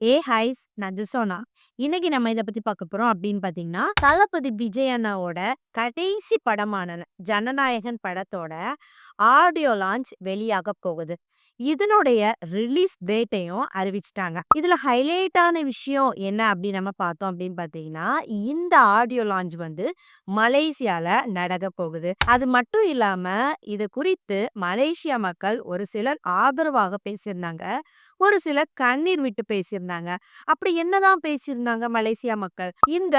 ஏ highs நான் ஜிசோனா. இன்னைக்கு நம்ம இதை பத்தி பார்க்க போறோம் அப்படின்னு பார்த்தீங்கன்னா, தளபதி விஜய் அண்ணாவோட கடைசி படமான ஜனநாயகன் படத்தோட ஆடியோ லான்ச் வெளியாக போகுது. இதனுடைய ரிலீஸ் டேட்டையும் அறிவிச்சிட்டாங்க இதுல ஹைலைட்டான விஷயம் என்ன அப்படின்னு நம்ம பார்த்தோம் அப்படின்னு பார்த்தீங்கன்னா, இந்த ஆடியோ லான்ச் வந்து மலேசியால நடக்க போகுது. அது மட்டும் இல்லாம இது குறித்து மலேசியா மக்கள் ஒரு சிலர் ஆதரவாக பேசியிருந்தாங்க. ஒரு சிலர் கண்ணீர் விட்டு பேசியிருந்தாங்க. அப்படி என்னதான் பேசியிருந்தாங்க மலேசியா மக்கள்? இந்த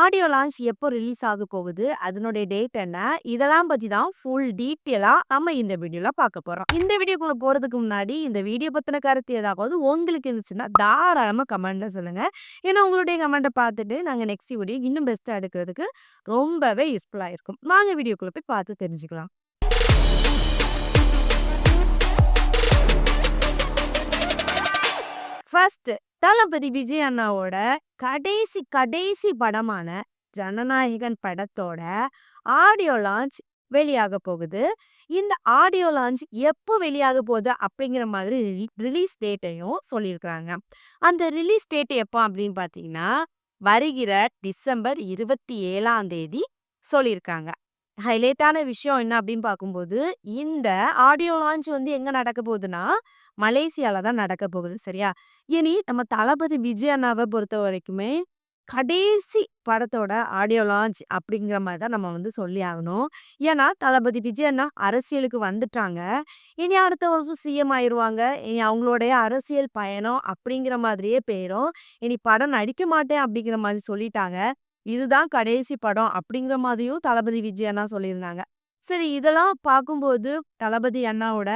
ஆடியோ லான்ச் எப்போ ரிலீஸ் ஆக போகுது? அதனுடைய டேட் என்ன? இதெல்லாம் பத்தி தான் ஃபுல் டீட்டெயிலா நம்ம இந்த வீடியோல பார்க்க போறோம். இந்த வீடியோக்குள்ள போறதுக்கு முன்னாடி இந்த வீடியோ பத்தின கருத்து ஏதாவது உங்களுக்கு இருந்துச்சுன்னா தாராளமா கமெண்ட்ல சொல்லுங்க. ஏன்னா உங்களுடைய கமெண்ட்டை பார்த்துட்டு நாங்க நெக்ஸ்ட் வீடியோ இன்னும் பெஸ்ட்டாக எடுக்கிறதுக்கு ரொம்பவே யூஸ்ஃபுல்லா இருக்கும். வாங்க வீடியோக்குள்ள போய் பார்த்து தெரிஞ்சுக்கலாம். ஃபர்ஸ்ட் தளபதி விஜய் அண்ணாவோட கடைசி கடைசி படமான ஜனநாயகன் படத்தோட ஆடியோ லான்ச் வெளியாக போகுது. இந்த ஆடியோ லான்ச் எப்போ வெளியாக போகுது அப்படிங்கிற மாதிரி ரிலீஸ் டேட்டையும் சொல்லியிருக்காங்க. அந்த ரிலீஸ் டேட் எப்போ அப்படின்னு பார்த்தீங்கன்னா, வருகிற டிசம்பர் 27ஆம் தேதி சொல்லியிருக்காங்க. ஹைலைட்டான விஷயம் என்ன அப்படின்னு பார்க்கும்போது, இந்த ஆடியோ லான்ச் வந்து எங்க நடக்க போகுதுன்னா, மலேசியால தான் நடக்க போகுது. சரியா? இனி நம்ம தளபதி விஜய் அண்ணாவ பொறுத்தவரைக்குமே, கடைசி படத்தோட ஆடியோ லான்ச் அப்படிங்கிற மாரி தான் நம்ம வந்து சொல்லி ஆகணும். ஏன்னா, தளபதி விஜய் அண்ணா அரசியலுக்கு வந்துட்டாங்க. இனி அடுத்த வருஷம் சிஎம் ஆயிருவாங்க. இனி அவங்களுடைய அரசியல் பயணம் அப்படிங்கிற மாதிரியே போயிரும். இனி படம் நடிக்க மாட்டேன் அப்படிங்கிற மாரி சொல்லிட்டாங்க. இதுதான் கடைசி படம் அப்படிங்கிற மாதிரியும் தளபதி விஜய் அண்ணா சொல்லியிருந்தாங்க. சரி இதெல்லாம் பார்க்கும்போது தளபதி அண்ணாவோட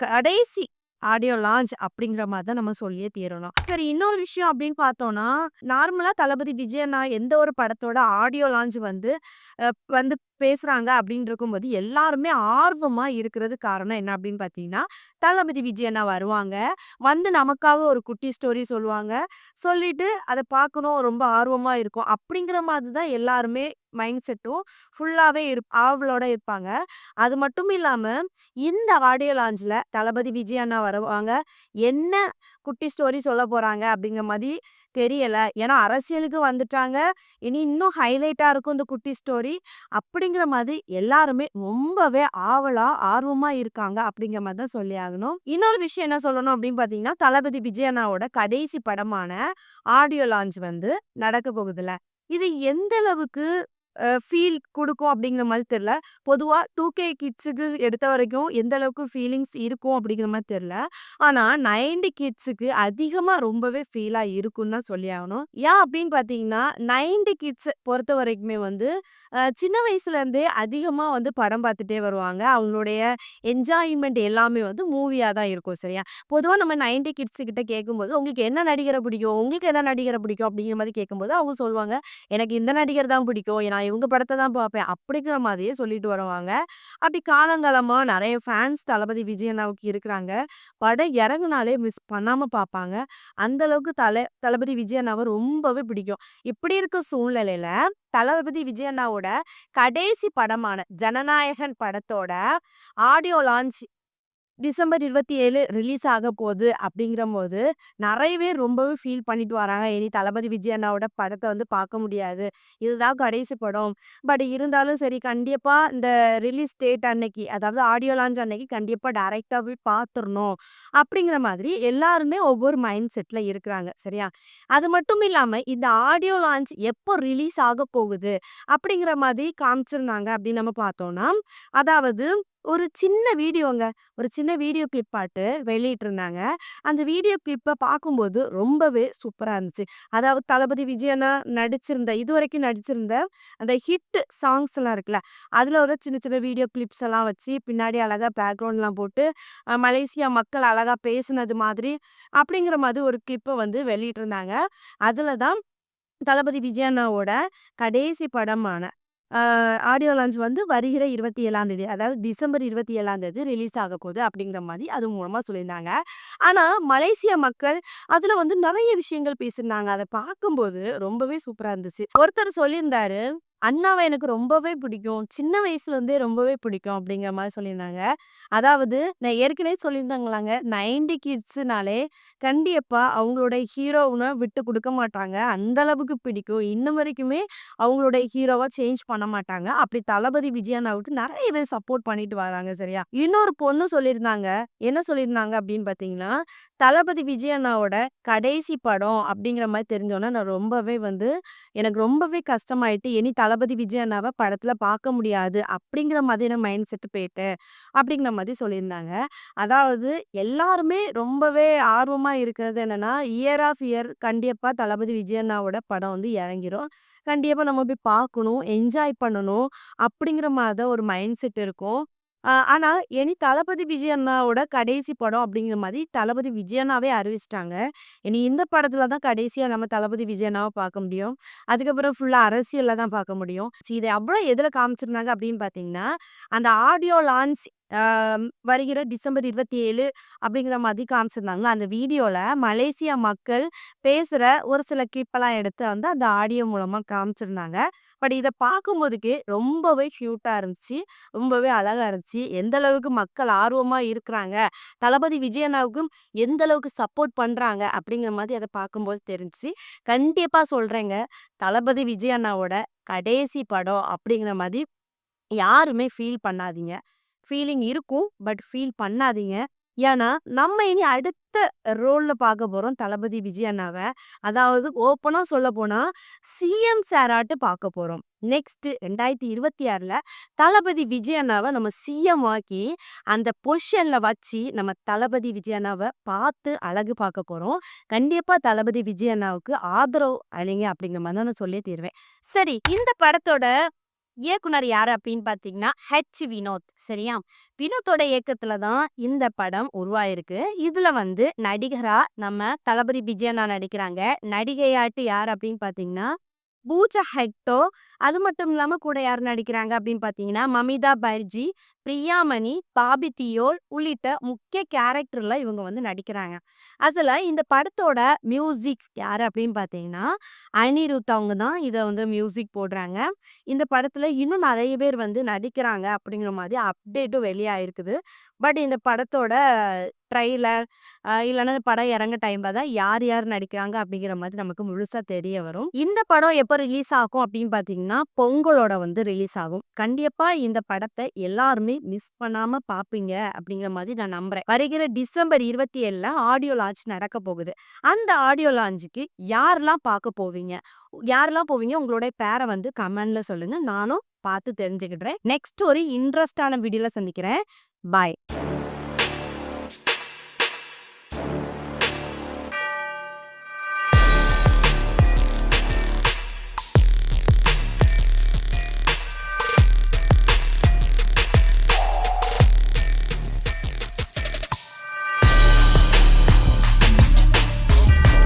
கடைசி ஆடியோ லான்ச் அப்படிங்கிற மாதிரி தான் நம்ம சொல்லியே தீரணும். சரி இன்னொரு விஷயம் அப்படின்னு பார்த்தோம்னா, நார்மலாக தளபதி விஜய் அண்ணா எந்த ஒரு படத்தோட ஆடியோ லான்ச் வந்து வந்து பேசுறாங்க அப்படின்னு இருக்கும்போது, எல்லாருமே ஆர்வமா இருக்கிறது காரணம் என்ன அப்படின்னு பார்த்தீங்கன்னா, தளபதி விஜய் அண்ணா வருவாங்க. வந்து நமக்காக ஒரு குட்டி ஸ்டோரி சொல்லுவாங்க. சொல்லிட்டு அதை பார்க்கணும் ரொம்ப ஆர்வமா இருக்கும். அப்படிங்கிற மாதிரி தான் எல்லாருமே மைண்ட் செட்டும் ஃபுல்லாவே இருப் ஆவலோட இருப்பாங்க. அது மட்டும் இல்லாம, இந்த ஆடியோ லான்ச்ல தளபதி விஜய் அண்ணா வருவாங்க. என்ன குட்டி ஸ்டோரி சொல்ல போறாங்க அப்படிங்கிற மாதிரி தெரியல. ஏன்னா அரசியலுக்கு வந்துட்டாங்க. இனி இன்னும் ஹைலைட்டா இருக்கும் இந்த குட்டி ஸ்டோரி. அப்படி அப்படிங்கிற மாதிரி எல்லாருமே ரொம்பவே ஆவலா, ஆர்வமா இருக்காங்க அப்படிங்கிற மாதிரி தான் சொல்லி ஆகணும். இன்னொரு விஷயம் என்ன சொல்லணும் அப்படின்னு பாத்தீங்கன்னா தளபதி விஜயனாவோட கடைசி படமான ஆடியோ லான்ச் வந்து நடக்க போகுதுல இது எந்த அளவுக்கு ஃபீல் கொடுக்கும் அப்படிங்கிற மாதிரி தெரில பொதுவாக டூ கே கிட்ஸுக்கு எடுத்த வரைக்கும் எந்த அளவுக்கு ஃபீலிங்ஸ் இருக்கும் அப்படிங்கிற மாதிரி தெரில ஆனால் நைன்டி கிட்ஸுக்கு அதிகமாக ரொம்பவே ஃபீலாக இருக்குன்னு தான் சொல்லி ஆகணும். ஏன் அப்படின்னு பார்த்தீங்கன்னா, 90 கிட்ஸ் பொறுத்தவரைக்குமே வந்து சின்ன வயசுலேருந்தே அதிகமாக வந்து படம் பார்த்துட்டே வருவாங்க. அவங்களுடைய என்ஜாய்மெண்ட் எல்லாமே வந்து மூவியாக தான் இருக்கும். சரியா? பொதுவாக நம்ம 90 கிட்ஸ் கிட்ட கேட்கும்போது, உங்களுக்கு என்ன நடிகரை பிடிக்கும்? உங்களுக்கு என்ன நடிகரை பிடிக்கும்? அப்படிங்கிற மாதிரி கேட்கும்போது அவங்க சொல்லுவாங்க, எனக்கு இந்த நடிகர் தான் பிடிக்கும். நான் இவங்க படத்தை தான் பார்ப்பேன். அப்படிங்கிற மாதிரியே சொல்லிட்டு வருவாங்க. அப்படி காலங்காலமாக நிறைய ஃபேன்ஸ் தளபதி விஜய் அண்ணாவுக்கு இருக்கிறாங்க. படம் இறங்குனாலே மிஸ் பண்ணாமல் பார்ப்பாங்க. அந்த அளவுக்கு தல தளபதி விஜய் அண்ணாவை ரொம்பவே பிடிக்கும். இப்படி இருக்க சூழ்நிலையில தளபதி விஜய் அண்ணாவோட கடைசி படமான ஜனநாயகன் படத்தோட ஆடியோ லான்ச் டிசம்பர் 27 ரிலீஸ் ஆக போகுது அப்படிங்கிறபோது, நிறைய பேர் ரொம்பவே ஃபீல் பண்ணிட்டு வராங்க. இனி தளபதி விஜய் அண்ணாவோட படத்தை வந்து பார்க்க முடியாது. இதுதான் கடைசி படம். பட் இருந்தாலும் சரி கண்டிப்பாக இந்த ரிலீஸ் டேட் அன்னைக்கு, அதாவது ஆடியோ லான்ச் அன்னைக்கு கண்டிப்பாக டைரெக்டாக போய் பார்த்துடணும் அப்படிங்கிற மாதிரி எல்லாருமே ஒவ்வொரு மைண்ட் செட்டில் இருக்கிறாங்க. சரியா? அது மட்டும் இல்லாமல் இந்த ஆடியோ லான்ச் எப்போ ரிலீஸ் ஆக போகுது அப்படிங்கிற மாதிரி காமிச்சிருந்தாங்க அப்படின்னு நம்ம பார்த்தோம்னா, அதாவது ஒரு சின்ன வீடியோங்க. ஒரு சின்ன வீடியோ கிளிப் பாட்டு வெளியிட்டிருந்தாங்க. அந்த வீடியோ கிளிப்ப பார்க்கும்போது ரொம்பவே சூப்பரா இருந்துச்சு. அதாவது தளபதி விஜய் அண்ணா நடிச்சிருந்த இதுவரைக்கும் நடிச்சிருந்த அந்த ஹிட் சாங்ஸ்லாம் இருக்குல்ல, அதில் ஒரு சின்ன சின்ன வீடியோ கிளிப்ஸ் எல்லாம் வச்சு பின்னாடி அழகா பேக்ரவுண்ட்லாம் போட்டு அ மலேசியா மக்கள் அழகா பேசினது மாதிரி, அப்படிங்கிற மாதிரி ஒரு கிளிப்ப வந்து வெளியிட்டிருந்தாங்க. அதில் தான் தளபதி விஜய் அண்ணாவோட கடைசி படமான ஆடியோ லான்ச் வந்து வருகிற 27ஆம் தேதி, அதாவது டிசம்பர் 27ஆம் தேதி ரிலீஸ் ஆக போகுது அப்படிங்கிற மாதிரி அது மூலமாக சொல்லியிருந்தாங்க. ஆனால் மலேசியா மக்கள் அதில் வந்து நிறைய விஷயங்கள் பேசியிருந்தாங்க. அதை பார்க்கும்போது ரொம்பவே சூப்பராக இருந்துச்சு. ஒருத்தர் சொல்லியிருந்தாரு, அண்ணாவை எனக்கு ரொம்பவே பிடிக்கும். சின்ன வயசுலேருந்தே ரொம்பவே பிடிக்கும் அப்படிங்கிற மாதிரி சொல்லியிருந்தாங்க. அதாவது நான் ஏற்கனவே சொல்லியிருந்தாங்களாங்க நைன்டி கிட்ஸுனாலே கண்டிப்பா அவங்களோட ஹீரோவ விட்டு கொடுக்க மாட்டாங்க. அந்த அளவுக்கு பிடிக்கும். இன்ன வரைக்குமே அவங்களுடைய ஹீரோவாக சேஞ்ச் பண்ண மாட்டாங்க. அப்படி தளபதி விஜய் நிறைய பேர் சப்போர்ட் பண்ணிட்டு வராங்க சரியா? இன்னொரு பொண்ணு சொல்லியிருந்தாங்க. என்ன சொல்லியிருந்தாங்க அப்படின்னு பார்த்தீங்கன்னா, தளபதி விஜயண்ணாவோட கடைசி படம் அப்படிங்கிற மாதிரி தெரிஞ்சோன்னா நான் ரொம்பவே வந்து எனக்கு ரொம்பவே கஷ்டமாயிட்டு. இனி தளபதி விஜய் அண்ணாவை படத்தில் பார்க்க முடியாது. அப்படிங்கிற மாதிரியான மைண்ட் செட்டு போயிட்டு அப்படிங்கிற மாதிரி சொல்லியிருந்தாங்க. அதாவது எல்லாருமே ரொம்பவே ஆர்வமாக இருக்கிறது என்னன்னா, இயர் ஆஃப் இயர் கண்டிப்பாக தளபதி விஜய் அண்ணாவோட படம் வந்து இறங்கிரும். கண்டிப்பாக நம்ம போய் பார்க்கணும், என்ஜாய் பண்ணணும் அப்படிங்கிற மாதிரி தான் ஒரு மைண்ட் செட் இருக்கும். ஆனால் ஆனா இனி தளபதி விஜய் அண்ணாவோட கடைசி படம் அப்படிங்கிற மாதிரி தளபதி விஜய் அண்ணாவே அறிவிச்சுட்டாங்க. இனி இந்த படத்துல தான் கடைசியா நம்ம தளபதி விஜய் பார்க்க முடியும். அதுக்கப்புறம் ஃபுல்லா அரசியல்ல தான் பார்க்க முடியும். இதை அவ்வளோ எதுல காமிச்சிருந்தாங்க அப்படின்னு பார்த்தீங்கன்னா, அந்த ஆடியோ லான்ச் வருகிற டிசம்பர் 27 அப்படிங்கிற மாதிரி காமிச்சிருந்தாங்கல்ல. அந்த வீடியோவில் மலேசியா மக்கள் பேசுகிற ஒரு சில கிளிப்பெல்லாம் எடுத்து வந்து அந்த ஆடியோ மூலமாக காமிச்சிருந்தாங்க. பட் இதை பார்க்கும்போதுக்கே ரொம்பவே க்யூட்டாக இருந்துச்சு. ரொம்பவே அழகாக இருந்துச்சு. எந்த அளவுக்கு மக்கள் ஆர்வமாக இருக்கிறாங்க. தளபதி விஜய் அண்ணாவுக்கும் எந்த அளவுக்கு சப்போர்ட் பண்ணுறாங்க அப்படிங்கிற மாதிரி அதை பார்க்கும்போது தெரிஞ்சிச்சு கண்டிப்பாக சொல்கிறேங்க தளபதி விஜய் அண்ணாவோட கடைசி படம் அப்படிங்கிற மாதிரி யாருமே ஃபீல் பண்ணாதீங்க. ஃபீலிங் இருக்கும். பட் ஃபீல் பண்ணாதீங்க. ஏன்னா, நம்ம இனி அடுத்த ரோலில் பார்க்க போகிறோம் தளபதி விஜய் அண்ணாவை அதாவது ஓப்பனாக சொல்ல போனால் சிஎம் சாராட்டு பார்க்க போகிறோம் நெக்ஸ்ட்டு ரெண்டாயிரத்தி இருபத்தி ஆறில் தளபதி விஜய் அண்ணாவை நம்ம சிஎம் ஆக்கி, அந்த பொஷனில் வச்சு நம்ம தளபதி விஜய் அண்ணாவை பார்த்து அழகு பார்க்க போகிறோம் கண்டிப்பாக தளபதி விஜய் அண்ணாவுக்கு ஆதரவு அளிங்க அப்படிங்கிற மாதிரி தான் நான் சொல்லியே தீர்வேன் சரி இந்த படத்தோட இயக்குனர் யாரு அப்படின்னு பார்த்தீங்கன்னா, ஹெச். வினோத். சரியா? வினோத்தோட இயக்கத்துல தான் இந்த படம் உருவாயிருக்கு. இதுல வந்து நடிகரா நம்ம தளபதி விஜய் அண்ணா நடிக்கிறாங்க. நடிகையாட்டு யார் அப்படின்னு பார்த்தீங்கன்னா, பூஜா ஹெக்டோ. அது மட்டும் இல்லாமல் கூட யார் நடிக்கிறாங்க அப்படின்னு பார்த்தீங்கன்னா, மமிதா பர்ஜி பிரியாமணி, பாபி தியோல் உள்ளிட்ட முக்கிய கேரக்டரில் இவங்க வந்து நடிக்கிறாங்க. அதில் இந்த படத்தோட மியூசிக் யார் அப்படின்னு பார்த்தீங்கன்னா, அனிருத் அவங்க தான் இதை வந்து மியூசிக் போடுறாங்க. இந்த படத்தில் இன்னும் நிறைய பேர் வந்து நடிக்கிறாங்க அப்படிங்கிற மாதிரி அப்டேட்டும் வெளியாயிருக்குது. பட் இந்த படத்தோட ட்ரெய்லர் இல்லைன்னா படம் இறங்க டைமில் தான் யார் யார் நடிக்கிறாங்க அப்படிங்கிற மாதிரி நமக்கு முழுசாக தெரிய வரும். இந்த படம் எப்போ ரிலீஸ் ஆகும் அப்படின்னு பார்த்தீங்கன்னா, பொங்கலோட வந்து ரிலீஸ் ஆகும். கண்டிப்பாக இந்த படத்தை எல்லாருமே மிஸ் பண்ணாமல் பார்ப்பீங்க அப்படிங்கிற மாதிரி நான் நம்புறேன். வருகிற டிசம்பர் 27ல ஆடியோ லான்ச் நடக்க போகுது. அந்த ஆடியோ லான்ச்சுக்கு யாரெல்லாம் பார்க்க போவீங்க? யாரெல்லாம் போவீங்க? உங்களுடைய பேரை வந்து கமெண்ட்ல சொல்லுங்கள் நானும் பார்த்து தெரிஞ்சுக்கிடுறேன். நெக்ஸ்ட் ஒரு இன்ட்ரெஸ்ட்டான வீடியோவில் சந்திக்கிறேன். பாய்.